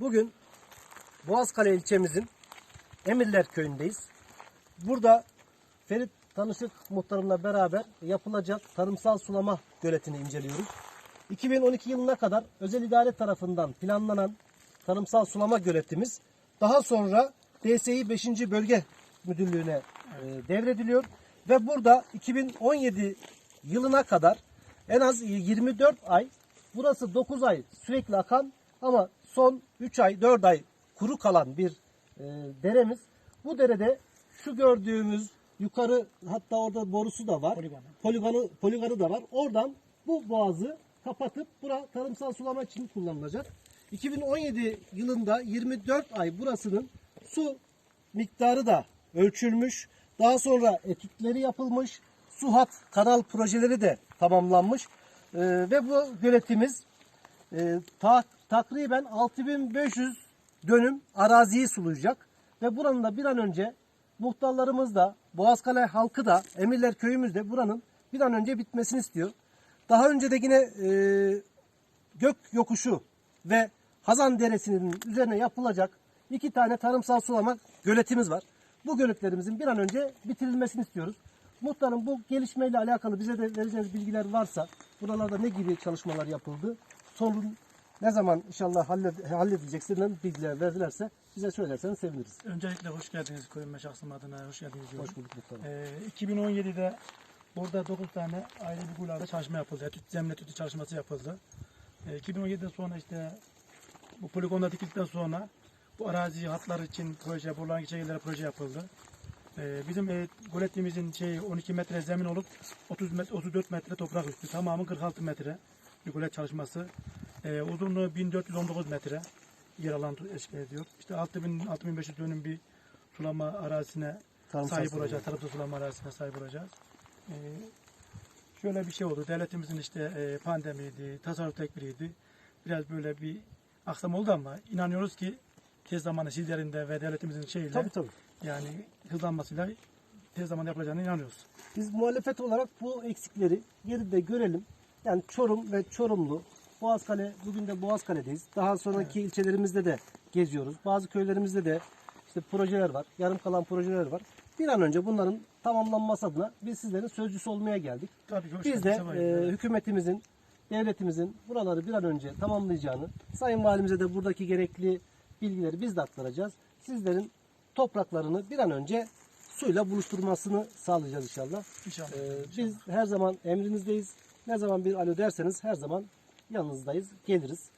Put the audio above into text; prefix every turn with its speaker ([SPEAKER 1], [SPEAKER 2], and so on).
[SPEAKER 1] Bugün Boğazkale ilçemizin Emirler köyündeyiz. Burada Ferit Tanışık muhtarımla beraber yapılacak tarımsal sulama göletini inceliyoruz. 2012 yılına kadar özel idare tarafından planlanan tarımsal sulama göletimiz daha sonra DSİ 5. Bölge Müdürlüğü'ne e, devrediliyor ve burada 2017 yılına kadar en az 24 ay burası 9 ay sürekli akan ama son 3 ay 4 ay kuru kalan bir e, deremiz. Bu derede şu gördüğümüz yukarı hatta orada borusu da var.
[SPEAKER 2] Poligon.
[SPEAKER 1] Poligonu, poligonu da var. Oradan bu boğazı kapatıp bura tarımsal sulama için kullanılacak. 2017 yılında 24 ay burasının su miktarı da ölçülmüş. Daha sonra etütleri yapılmış. Su hat kanal projeleri de tamamlanmış. Ee, ve bu göletimiz e, ta- takriben 6500 dönüm araziyi sulayacak. Ve buranın da bir an önce muhtarlarımız da Boğazkale halkı da Emirler köyümüz de buranın bir an önce bitmesini istiyor. Daha önce de yine e, Gök Yokuşu ve Hazan Deresi'nin üzerine yapılacak iki tane tarımsal sulama göletimiz var. Bu göletlerimizin bir an önce bitirilmesini istiyoruz. Muhtarım bu gelişmeyle alakalı bize de vereceğiniz bilgiler varsa buralarda ne gibi çalışmalar yapıldı? Sorun ne zaman inşallah hallet, halledilecek sizden bilgiler verdilerse bize söylerseniz seviniriz.
[SPEAKER 2] Öncelikle hoş geldiniz köyüme şahsım adına hoş geldiniz diyorum.
[SPEAKER 1] Hoş bulduk muhtarım.
[SPEAKER 2] Ee, 2017'de burada 9 tane ayrı bir gularda çalışma yapıldı. Etüt, zemin etütü çalışması yapıldı. Ee, 2017'den sonra işte bu poligonda dikildikten sonra bu arazi hatlar için proje, boruların geçeceği proje yapıldı. Ee, bizim e, goletimizin şey 12 metre zemin olup 30 metre, 34 metre toprak üstü. Tamamı 46 metre bir golet çalışması. Ee, uzunluğu 1419 metre yer alan eşlik ediyor. İşte 6000 6500 dönüm bir sulama arazisine
[SPEAKER 1] Tarımsal
[SPEAKER 2] sahip olacağız. Tarımsal sulama arazisine sahip olacağız. Ee, şöyle bir şey oldu. Devletimizin işte e, pandemiydi, tasarruf tekbiriydi. Biraz böyle bir aksam oldu ama inanıyoruz ki tez zamanda sizlerin ve devletimizin şeyiyle
[SPEAKER 1] Tabii tabii.
[SPEAKER 2] yani hızlanmasıyla tez zamanda yapılacağına inanıyoruz.
[SPEAKER 1] Biz muhalefet olarak bu eksikleri geride görelim. Yani Çorum ve Çorumlu, Boğazkale, bugün de Boğazkale'deyiz. Daha sonraki ilçelerimizde de geziyoruz. Bazı köylerimizde de işte projeler var, yarım kalan projeler var. Bir an önce bunların tamamlanması adına biz sizlerin sözcüsü olmaya geldik.
[SPEAKER 2] Tabii
[SPEAKER 1] Biz de e,
[SPEAKER 2] evet.
[SPEAKER 1] hükümetimizin, devletimizin buraları bir an önce tamamlayacağını, Sayın Valimize de buradaki gerekli bilgileri biz de aktaracağız. Sizlerin topraklarını bir an önce suyla buluşturmasını sağlayacağız inşallah.
[SPEAKER 2] İnşallah.
[SPEAKER 1] Ee,
[SPEAKER 2] inşallah.
[SPEAKER 1] biz her zaman emrinizdeyiz. Ne zaman bir alo derseniz her zaman yanınızdayız, geliriz.